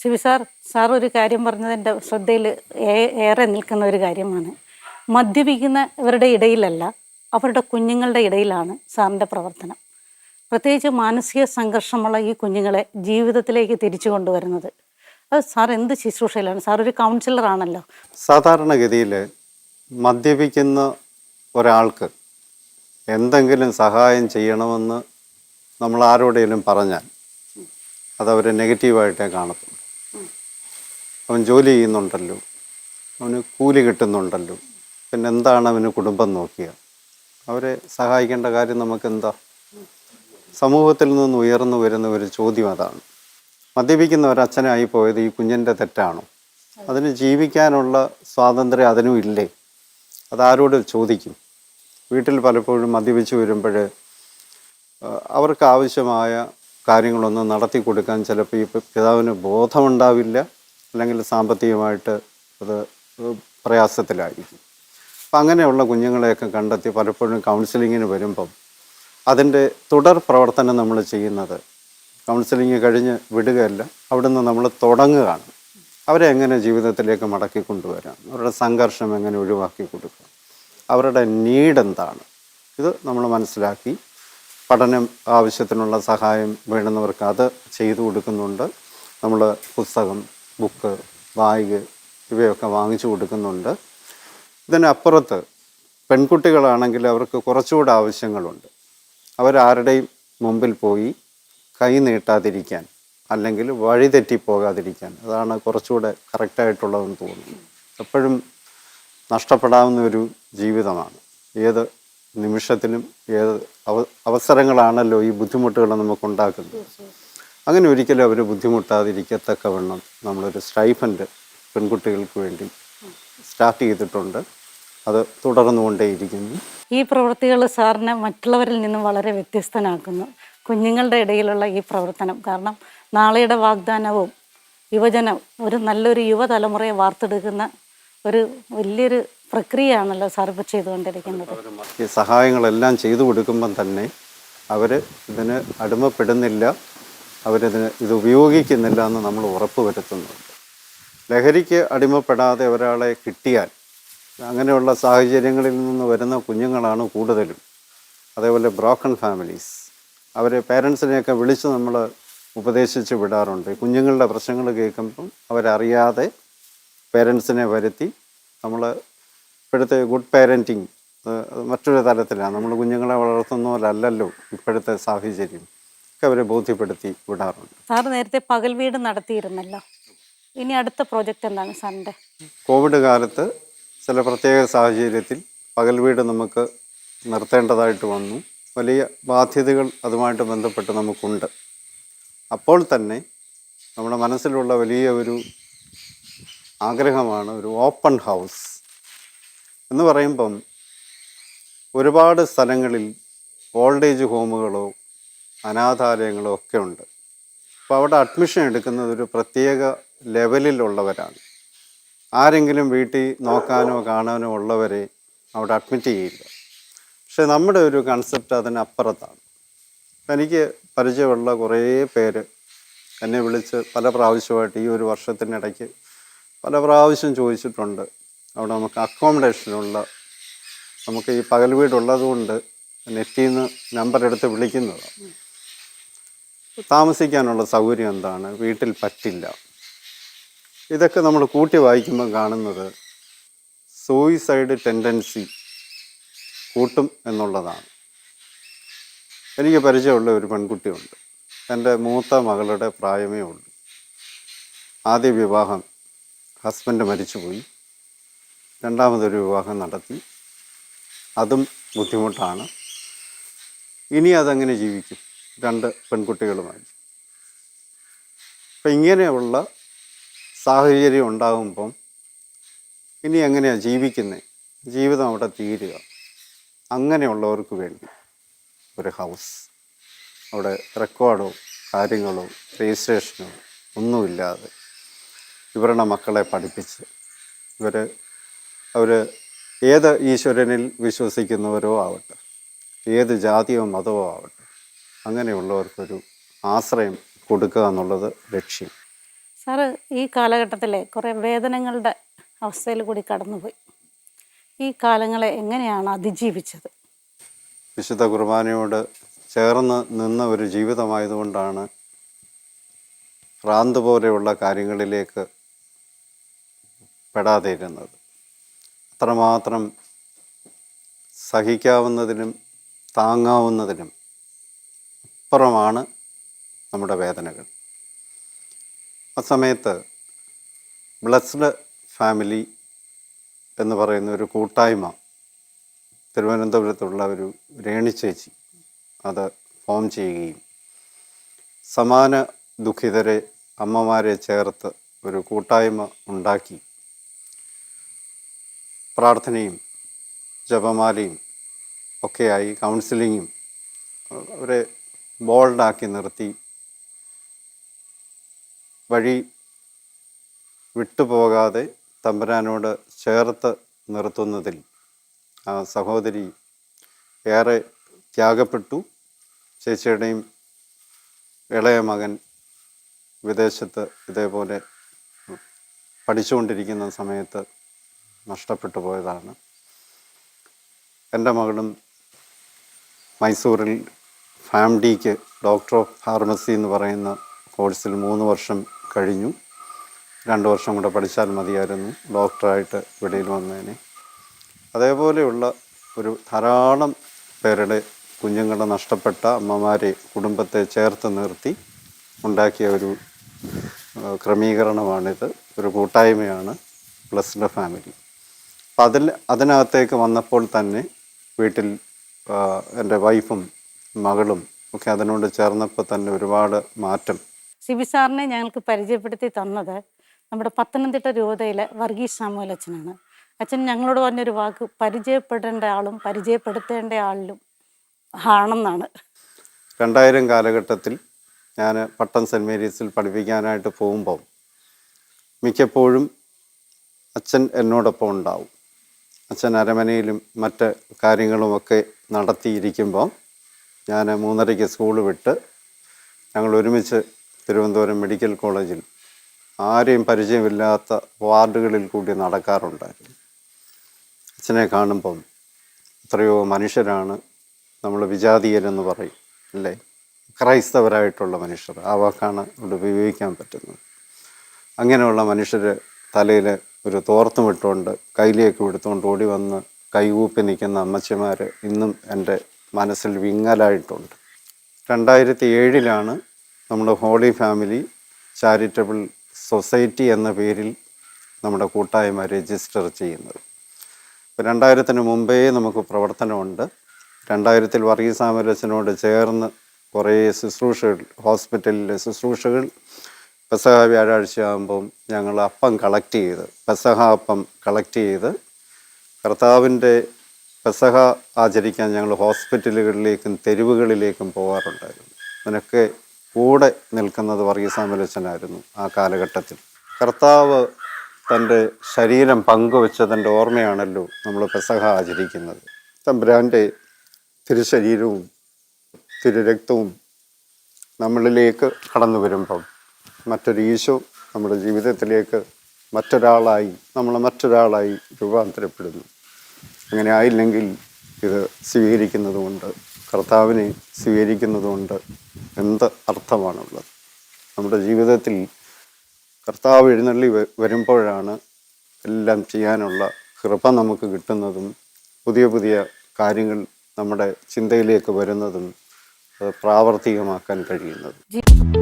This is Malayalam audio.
ശിവ സാർ സാർ ഒരു കാര്യം പറഞ്ഞത് എന്റെ ശ്രദ്ധയിൽ ഏറെ നിൽക്കുന്ന ഒരു കാര്യമാണ്. മദ്യപിക്കുന്നവരുടെ ഇടയിലല്ല അവരുടെ കുഞ്ഞുങ്ങളുടെ ഇടയിലാണ് സാറിന്റെ പ്രവർത്തനം. പ്രത്യേകിച്ച് മാനസിക സംഘർഷമുള്ള ഈ കുഞ്ഞുങ്ങളെ ജീവിതത്തിലേക്ക് തിരിച്ചു കൊണ്ടുവരുന്നത്. അത് സാർ എന്ത് ശുശ്രൂഷയിലാണ്? സാർ ഒരു കൗൺസിലറാണല്ലോ സാധാരണഗതിയിൽ മദ്യപിക്കുന്ന ഒരാൾക്ക് എന്തെങ്കിലും സഹായം ചെയ്യണമെന്ന് നമ്മൾ ആരോടെങ്കിലും പറഞ്ഞാൽ അതവർ നെഗറ്റീവായിട്ടേ കാണത്തുള്ളൂ. അവൻ ജോലി ചെയ്യുന്നുണ്ടല്ലോ. അവന് കൂലി കിട്ടുന്നുണ്ടല്ലോ. പിന്നെ എന്താണ് അവന് കുടുംബം നോക്കിയ? അവരെ സഹായിക്കേണ്ട കാര്യം നമുക്കെന്താ? സമൂഹത്തിൽ നിന്ന് ഉയർന്നു വരുന്ന ഒരു ചോദ്യം അതാണ്. മദ്യപിക്കുന്ന അച്ഛനായി പോയത് ഈ കുഞ്ഞിന്റെ തെറ്റാണോ? അതിന് ജീവിക്കാനുള്ള സ്വാതന്ത്ര്യം അതിനും ഇല്ലേ? അതാരോട് ചോദിക്കും? വീട്ടിൽ പലപ്പോഴും മദ്യപിച്ച് വരുമ്പോൾ അവർക്ക് ആവശ്യമായ കാര്യങ്ങളൊന്നും നടത്തി കൊടുക്കാൻ ചിലപ്പോൾ ഈ പിതാവിന് ബോധമുണ്ടാവില്ല. അല്ലെങ്കിൽ സാമ്പത്തികമായിട്ട് അത് പ്രയാസത്തിലായിരിക്കും. അപ്പം അങ്ങനെയുള്ള കുഞ്ഞുങ്ങളെയൊക്കെ കണ്ടെത്തി പലപ്പോഴും കൗൺസിലിങ്ങിന് വരുമ്പം അതിന്റെ തുടർ പ്രവർത്തനം നമ്മൾ ചെയ്യുന്നത് കൗൺസിലിങ് കഴിഞ്ഞ് വിടുകയല്ല അവിടുന്ന് നമ്മൾ തുടങ്ങുകയാണ്. അവരെ എങ്ങനെ ജീവിതത്തിലേക്ക് മടക്കി കൊണ്ടുവരാം? അവരുടെ സംഘർഷം എങ്ങനെ ഒഴിവാക്കി കൊടുക്കാം? അവരുടെ നീഡ് എന്താണ്? ഇത് നമ്മൾ മനസ്സിലാക്കി പഠനം ആവശ്യത്തിനുള്ള സഹായം വേണ്ടുന്നവർക്ക് അത് ചെയ്തു കൊടുക്കുന്നുണ്ട്. നമ്മൾ പുസ്തകം ബുക്ക് ബാഗ് ഇവയൊക്കെ വാങ്ങിച്ചു കൊടുക്കുന്നുണ്ട്. ഇതിനപ്പുറത്ത് പെൺകുട്ടികളാണെങ്കിൽ അവർക്ക് കുറച്ചുകൂടെ ആവശ്യങ്ങളുണ്ട്. അവരാരുടെയും മുമ്പിൽ പോയി കൈ നീട്ടാതിരിക്കാൻ അല്ലെങ്കിൽ വഴി വഴിതെറ്റിപ്പോകാതിരിക്കാൻ അതാണ് കുറച്ചുകൂടെ കറക്റ്റായിട്ടുള്ളതെന്ന് തോന്നുന്നു. എപ്പോഴും നഷ്ടപ്പെടാവുന്ന ഒരു ജീവിതമാണ്. ഏത് നിമിഷത്തിലും ഏത് അവ അവസരങ്ങളാണല്ലോ ഈ ബുദ്ധിമുട്ടുകൾ നമുക്ക് ഉണ്ടാക്കുന്നത്. അങ്ങനെ ഒരിക്കലും അവർ ബുദ്ധിമുട്ടാതിരിക്കത്തക്കവണ്ണം നമ്മളൊരു സ്റ്റൈഫൻഡ് പെൺകുട്ടികൾക്ക് വേണ്ടി സ്റ്റാർട്ട് ചെയ്തിട്ടുണ്ട്. അത് തുടർന്നുകൊണ്ടേയിരിക്കുന്നു. ഈ പ്രവൃത്തികൾ സാറിനെ മറ്റുള്ളവരിൽ നിന്നും വളരെ വ്യത്യസ്തനാക്കുന്നു. കുഞ്ഞുങ്ങളുടെ ഇടയിലുള്ള ഈ പ്രവർത്തനം കാരണം നാളെയുടെ വാഗ്ദാനവും യുവജനം ഒരു നല്ലൊരു യുവതലമുറയെ വാർത്തെടുക്കുന്ന ഒരു വലിയൊരു പ്രക്രിയയാണല്ലോ സാർ ഇപ്പോൾ ചെയ്തുകൊണ്ടിരിക്കുന്നത്. ഈ സഹായങ്ങളെല്ലാം ചെയ്തു കൊടുക്കുമ്പം തന്നെ അവർ ഇതിന് അടിമപ്പെടുന്നില്ല. അവരിതിന് ഇത് ഉപയോഗിക്കുന്നില്ല എന്ന് നമ്മൾ ഉറപ്പ് വരുത്തുന്നുണ്ട്. ലഹരിക്ക് അടിമപ്പെടാതെ ഒരാളെ കിട്ടിയാൽ അങ്ങനെയുള്ള സാഹചര്യങ്ങളിൽ നിന്ന് വരുന്ന കുഞ്ഞുങ്ങളാണ് കൂടുതലും. അതേപോലെ ബ്രോക്കൺ ഫാമിലീസ് അവർ പേരൻസിനെയൊക്കെ വിളിച്ച് നമ്മൾ ഉപദേശിച്ച് വിടാറുണ്ട്. കുഞ്ഞുങ്ങളുടെ പ്രശ്നങ്ങൾ കേൾക്കുമ്പം അവരറിയാതെ പേരൻസിനെ വരുത്തി നമ്മൾ ഇപ്പോഴത്തെ ഗുഡ് പേരന്റിങ് മറ്റൊരു തലത്തിലാണ്. നമ്മൾ കുഞ്ഞുങ്ങളെ വളർത്തുന്ന പോലെ അല്ലല്ലോ ഇപ്പോഴത്തെ സാഹചര്യം. ഒക്കെ അവരെ ബോധ്യപ്പെടുത്തി വിടാറുണ്ട്. സാർ നേരത്തെ പകൽ വീട് നടത്തിയിരുന്നല്ലോ. ഇനി അടുത്ത പ്രോജക്റ്റ് എന്താണ് സാറിന്റെ കോവിഡ് കാലത്ത് ചില പ്രത്യേക സാഹചര്യത്തിൽ പകൽ വീട് നമുക്ക് നിർത്തേണ്ടതായിട്ട് വന്നു. വലിയ ബാധ്യതകൾ അതുമായിട്ട് ബന്ധപ്പെട്ട് നമുക്കുണ്ട്. അപ്പോൾ തന്നെ നമ്മുടെ മനസ്സിലുള്ള വലിയ ഒരു ആഗ്രഹമാണ് ഒരു ഓപ്പൺ ഹൗസ് എന്ന് പറയുമ്പം ഒരുപാട് സ്ഥലങ്ങളിൽ ഓൾഡ് ഏജ് ഹോമുകളോ അനാഥാലയങ്ങളോ ഒക്കെ ഉണ്ട്. അപ്പോൾ അവിടെ അഡ്മിഷൻ എടുക്കുന്നത് ഒരു പ്രത്യേക ലെവലിലുള്ളവരാണ് ആരെങ്കിലും വീട്ടിൽ നോക്കാനോ കാണാനോ ഉള്ളവരെ അവിടെ അഡ്മിറ്റ് ചെയ്യില്ല. പക്ഷെ നമ്മുടെ ഒരു കൺസെപ്റ്റ് അതിനപ്പുറത്താണ്. എനിക്ക് പരിചയമുള്ള കുറേ പേര് എന്നെ വിളിച്ച് പല പ്രാവശ്യമായിട്ട് ഈ ഒരു വർഷത്തിനിടയ്ക്ക് പല പ്രാവശ്യം ചോദിച്ചിട്ടുണ്ട്. അവിടെ നമുക്ക് അക്കോമഡേഷനുള്ള നമുക്ക് ഈ പകൽ വീടുള്ളതുകൊണ്ട് നെറ്റിൽ നിന്ന് നമ്പർ എടുത്ത് വിളിക്കുന്നതാണ്. താമസിക്കാനുള്ള സൗകര്യം എന്താണ്? വീട്ടിൽ പറ്റില്ല. ഇതൊക്കെ നമ്മൾ കൂട്ടി വായിക്കുമ്പോൾ കാണുന്നത് സൂയിസൈഡ് ടെൻഡൻസി കൂട്ടും എന്നുള്ളതാണ്. എനിക്ക് പരിചയമുള്ള ഒരു പെൺകുട്ടിയുണ്ട്. എന്റെ മൂത്ത മകളുടെ പ്രായമേ ഉള്ളൂ. ആദ്യ വിവാഹം ഹസ്ബൻഡ് മരിച്ചുപോയി. രണ്ടാമതൊരു വിവാഹം നടത്തി. അതും ബുദ്ധിമുട്ടാണ്. ഇനി അതെങ്ങനെ ജീവിക്കും. രണ്ട് പെൺകുട്ടികളുമായി. അപ്പം ഇങ്ങനെയുള്ള സാഹചര്യം ഉണ്ടാകുമ്പം ഇനി എങ്ങനെയാണ് ജീവിക്കുന്നത് ജീവിതം അവിടെ തീരുക. അങ്ങനെയുള്ളവർക്ക് വേണ്ടി ഒരു ഹൗസ്. അവിടെ റെക്കോർഡോ കാര്യങ്ങളോ രജിസ്ട്രേഷനോ ഒന്നുമില്ലാതെ ഇവരുടെ മക്കളെ പഠിപ്പിച്ച് ഇവർ അവർ ഏത് ഈശ്വരനിൽ വിശ്വസിക്കുന്നവരോ ആവട്ടെ ഏത് ജാതിയോ മതമോ ആവട്ടെ അങ്ങനെയുള്ളവർക്കൊരു ആശ്രയം കൊടുക്കുക എന്നുള്ളത് ലക്ഷ്യം. സാറ് ഈ കാലഘട്ടത്തിലെ കുറേ വേദനകളുടെ അവസ്ഥയിൽ കൂടി കടന്നുപോയി. ഈ കാലങ്ങളെ എങ്ങനെയാണ് അതിജീവിച്ചത്? വിശുദ്ധ കുർബാനയോട് ചേർന്ന് നിന്ന ഒരു ജീവിതമായതുകൊണ്ടാണ് ഭ്രാന്ത് പോലെയുള്ള കാര്യങ്ങളിലേക്ക് പെടാതെ ഇരുന്നത് അത്രമാത്രം സഹിക്കാവുന്നതിനും താങ്ങാവുന്നതിനും അപ്പുറമാണ് നമ്മുടെ വേദനകൾ. ആ സമയത്ത് ബ്ലസ്ഡ് ഫാമിലി എന്ന് പറയുന്ന ഒരു കൂട്ടായ്മ തിരുവനന്തപുരത്തുള്ള ഒരു രേണിച്ചേച്ചി അത് ഫോം ചെയ്യുകയും സമാന ദുഃഖിതരെ അമ്മമാരെ ചേർത്ത് ഒരു കൂട്ടായ്മ ഉണ്ടാക്കി. പ്രാർത്ഥനയും ജപമാലയും ഒക്കെയായി കൗൺസിലിങ്ങും. അവരെ ബോൾഡാക്കി നിർത്തി. വഴി വിട്ടുപോകാതെ തമ്പുരാനോട് ചേർത്ത് നിർത്തുന്നതിൽ ആ സഹോദരി ഏറെ ത്യാഗപ്പെട്ടു. ചേച്ചിയുടെയും ഇളയ മകൻ വിദേശത്ത് ഇതേപോലെ പഠിച്ചുകൊണ്ടിരിക്കുന്ന സമയത്ത് നഷ്ടപ്പെട്ടു പോയതാണ്. എന്റെ മകളും മൈസൂരിൽ ഫാംഡിക്ക് ഡോക്ടർ ഓഫ് ഫാർമസി എന്ന് പറയുന്ന കോഴ്സിൽ മൂന്ന് വർഷം കഴിഞ്ഞു. രണ്ട് വർഷം കൂടെ പഠിച്ചാൽ മതിയായിരുന്നു ഡോക്ടറായിട്ട് വെളിയിൽ വന്നതിന്. അതേപോലെയുള്ള ഒരു ധാരാളം പേരുടെ കുഞ്ഞുങ്ങളെ നഷ്ടപ്പെട്ട അമ്മമാരെ കുടുംബത്തെ ചേർത്ത് നിർത്തി ഉണ്ടാക്കിയ ഒരു ക്രമീകരണമാണിത്. ഒരു കൂട്ടായ്മയാണ് പ്ലസ്ഡ് ഫാമിലി. അപ്പം അതിൽ അതിനകത്തേക്ക് വന്നപ്പോൾ തന്നെ വീട്ടിൽ എന്റെ വൈഫും മകളും ഒക്കെ അതിനോട് ചേർന്നപ്പോൾ തന്നെ ഒരുപാട് മാറ്റം. സിബി സാറിനെ ഞങ്ങൾക്ക് പരിചയപ്പെടുത്തി തന്നത് നമ്മുടെ പത്തനംതിട്ട രൂപതയിലെ വർഗീസ് സാമുവൽ അച്ഛനാണ്. അച്ഛൻ ഞങ്ങളോട് പറഞ്ഞൊരു വാക്ക് പരിചയപ്പെടേണ്ട ആളും പരിചയപ്പെടുത്തേണ്ട ആളിലും ആണെന്നാണ്. രണ്ടായിരം കാലഘട്ടത്തിൽ ഞാൻ പട്ടം സെന്റ് മേരീസിൽ പഠിപ്പിക്കാനായിട്ട് പോകുമ്പോൾ മിക്കപ്പോഴും അച്ഛൻ എന്നോടൊപ്പം ഉണ്ടാവും. അച്ഛൻ അരമനയിലും മറ്റ് കാര്യങ്ങളുമൊക്കെ നടത്തിയിരിക്കുമ്പോൾ ഞാൻ മൂന്നരയ്ക്ക് സ്കൂൾ വിട്ട് ഞങ്ങൾ ഒരുമിച്ച് തിരുവനന്തപുരം മെഡിക്കൽ കോളേജിൽ ആരെയും പരിചയമില്ലാത്ത വാർഡുകളിൽ കൂടി നടക്കാറുണ്ടായിരുന്നു. അച്ഛനെ കാണുമ്പം എത്രയോ മനുഷ്യരാണ് നമ്മൾ വിജാതീയരെന്ന് പറയും അല്ലേ? ക്രൈസ്തവരായിട്ടുള്ള മനുഷ്യർ ആ വാക്കാണ് ഇവിടെ ഉപയോഗിക്കാൻ പറ്റുന്നത്. അങ്ങനെയുള്ള മനുഷ്യർ തലയിൽ ഒരു തോർത്തും ഇട്ടുകൊണ്ട് കയ്യിലേക്ക് എടുത്തുകൊണ്ട് ഓടി വന്ന് കൈകൂപ്പി നിൽക്കുന്ന അമ്മച്ചിമാർ ഇന്നും എന്റെ മനസ്സിൽ വിങ്ങലായിട്ടുണ്ട്. രണ്ടായിരത്തി ഏഴിലാണ് നമ്മുടെ ഹോളി ഫാമിലി ചാരിറ്റബിൾ സൊസൈറ്റി എന്ന പേരിൽ നമ്മുടെ കൂട്ടായ്മ രജിസ്റ്റർ ചെയ്യുന്നത്. രണ്ടായിരത്തിന് മുമ്പേ നമുക്ക് പ്രവർത്തനമുണ്ട്. രണ്ടായിരത്തിൽ വർഗീസാമരച്ചനോട് ചേർന്ന് കുറേ ശുശ്രൂഷകൾ ഹോസ്പിറ്റലിലെ ശുശ്രൂഷകൾ പെസഹ വ്യാഴാഴ്ച ആകുമ്പം ഞങ്ങൾ അപ്പം കളക്ട് ചെയ്ത് പെസഹ അപ്പം കളക്ട് ചെയ്ത് കർത്താവിന്റെ പെസഹ ആചരിക്കാൻ ഞങ്ങൾ ഹോസ്പിറ്റലുകളിലേക്കും തെരുവുകളിലേക്കും പോകാറുണ്ടായിരുന്നു അതിനൊക്കെ കൂടെ നിൽക്കുന്നത് വർഗീസാമലച്ചനായിരുന്നു ആ കാലഘട്ടത്തിൽ. കർത്താവ് തന്റെ ശരീരം പങ്കുവെച്ചതിന്റെ ഓർമ്മയാണല്ലോ നമ്മൾ പെസഹ ആചരിക്കുന്നത്. തമ്പുരാന്റെ തിരുശരീരവും തിരുരക്തവും നമ്മളിലേക്ക് കടന്നു വരുമ്പം മറ്റൊരു ഈശോ നമ്മുടെ ജീവിതത്തിലേക്ക് മറ്റൊരാളായി നമ്മൾ മറ്റൊരാളായി രൂപാന്തരപ്പെടുന്നു. അങ്ങനെ ആയില്ലെങ്കിൽ ഇത് സ്വീകരിക്കുന്നതുകൊണ്ട് കർത്താവിനെ സ്വീകരിക്കുന്നതുകൊണ്ട് എന്ത് അർത്ഥമാണുള്ളത്? നമ്മുടെ ജീവിതത്തിൽ കർത്താവ് എഴുന്നള്ളി വരുമ്പോഴാണ് എല്ലാം ചെയ്യാനുള്ള കൃപ നമുക്ക് കിട്ടുന്നതും പുതിയ പുതിയ കാര്യങ്ങൾ നമ്മുടെ ചിന്തയിലേക്ക് വരുന്നതും പ്രാവർത്തികമാക്കാൻ കഴിയുന്നതും.